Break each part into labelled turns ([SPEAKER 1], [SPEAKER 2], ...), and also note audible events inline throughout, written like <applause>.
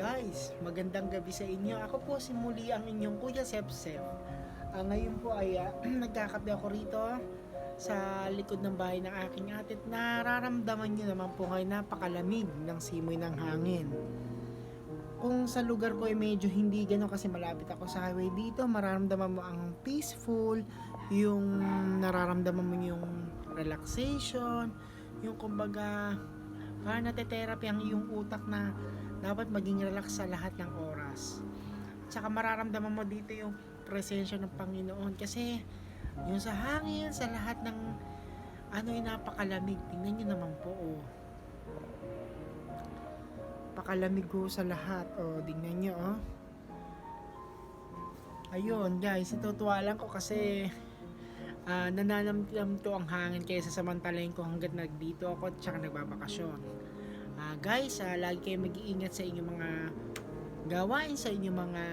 [SPEAKER 1] Guys, magandang gabi sa inyo. Ako po si muli ang inyong Kuya Sepsep. Ah, ngayon po ay ah, <clears throat> nagkakape ako rito sa likod ng bahay ng aking ate at nararamdaman nyo naman po ngayon napakalamig ng simoy ng hangin. Kung sa lugar ko ay medyo hindi gano'n kasi malapit ako sa highway dito, mararamdaman mo ang peaceful, yung nararamdaman mo yung relaxation, yung kumbaga parang natetherapy ang iyong utak na dapat maging relax sa lahat ng oras. Tsaka mararamdaman mo dito yung presensya ng Panginoon kasi yung sa hangin, sa lahat ng ano yung napakalamig. Tingnan nyo naman po, oh. Pakalamig ko sa lahat, oh. Tingnan nyo, oh. Ayun, guys, natutuwa lang ko kasi ah nananamdam to ang hangin kaya sasamantalayin ko hanggat nagdito ako at saka nagbabakasyon. Ah, guys, ah, lagi kayo mag-iingat sa inyong mga gawain, sa inyong mga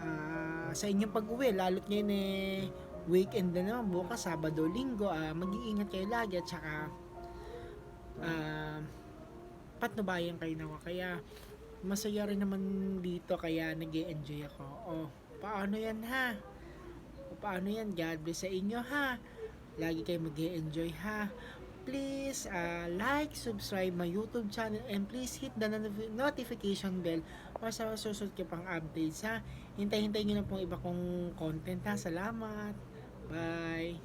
[SPEAKER 1] ah, sa inyong pag-uwi, lalo't ngayon eh weekend na naman, bukas, Sabado, Linggo, ah, mag-iingat kayo lagi at saka ah, patnubayan kayo naman. Kaya masaya rin naman dito kaya nag enjoy ako. Oh, paano yan ha? Paano yan? God bless sa inyo ha. Lagi kayo mag enjoy ha. Please uh, like, subscribe my YouTube channel and please hit the not- notification bell para sa susunod ko pang updates ha. Hintay-hintay nyo na pong iba kong content ha. Salamat. Bye.